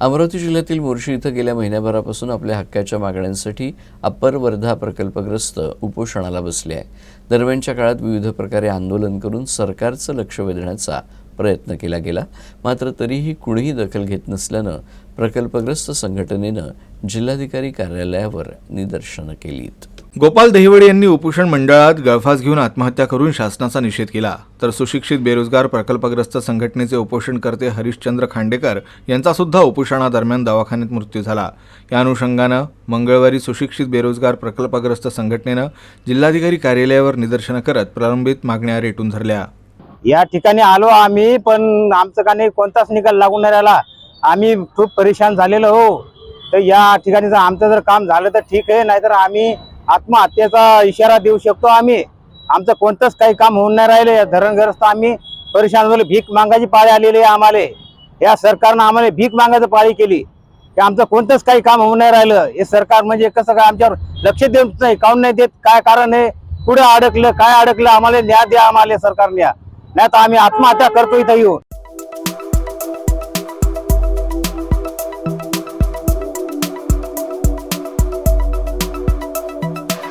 अमरावती जिल्ह्यातील मोर्शी इथं गेल्या महिन्याभरापासून आपल्या हक्काच्या मागण्यांसाठी अप्पर वर्धा प्रकल्पग्रस्त उपोषणाला बसले आहे. दरम्यानच्या काळात विविध प्रकारे आंदोलन करून सरकारचं लक्ष वेधण्याचा प्रयत्न केला गेला. मात्र तरीही कुणीही दखल घेत नसल्यानं प्रकल्पग्रस्त संघटनेनं जिल्हाधिकारी कार्यालयावर निदर्शनं केलीत. गोपाल दहिवडे यांनी उपोषण मंडळात गळफास घेऊन आत्महत्या करून शासनाचा निषेध केला. तर सुशिक्षित बेरोजगार प्रकल्पग्रस्त संघटनेचे उपोषणकर्ते हरिश्चंद्र खांडेकर यांचा सुद्धा उपोषणादरम्यान दवाखान्यात मृत्यू झाला. या अनुषंगानं मंगळवारी सुशिक्षित बेरोजगार प्रकल्पग्रस्त संघटनेनं जिल्हाधिकारी कार्यालयावर निदर्शनं करत प्रलंबित मागण्या रेटून धरल्या. या ठिकाणी आलो आम्ही पण आमचं का नाही कोणताच निकाल लागून नाही राहिला. आम्ही खूप परेशान झालेलो हो तर या ठिकाणी जर आमचं जर काम झालं तर ठीक आहे नाहीतर आम्ही आत्महत्येचा इशारा देऊ शकतो आम्ही. आमचं कोणतंच काही काम होऊन नाही राहिलं. धरणग्रस्त आम्ही परेशान झालो. भीक मागायची पाळी आलेली आहे आम्हाला. या सरकारनं आम्हाला भीक मागायची पाळी केली. की आमचं कोणतंच काही काम होऊन नाही राहिलं. हे सरकार म्हणजे कसं काय आमच्यावर लक्ष देत नाही काऊन नाही देत? काय कारण आहे? पुढे अडकलं? काय अडकलं? आम्हाला न्याय द्या आम्हाला सरकार नाही तर आम्ही आत्महत्या करतो इथं येऊन.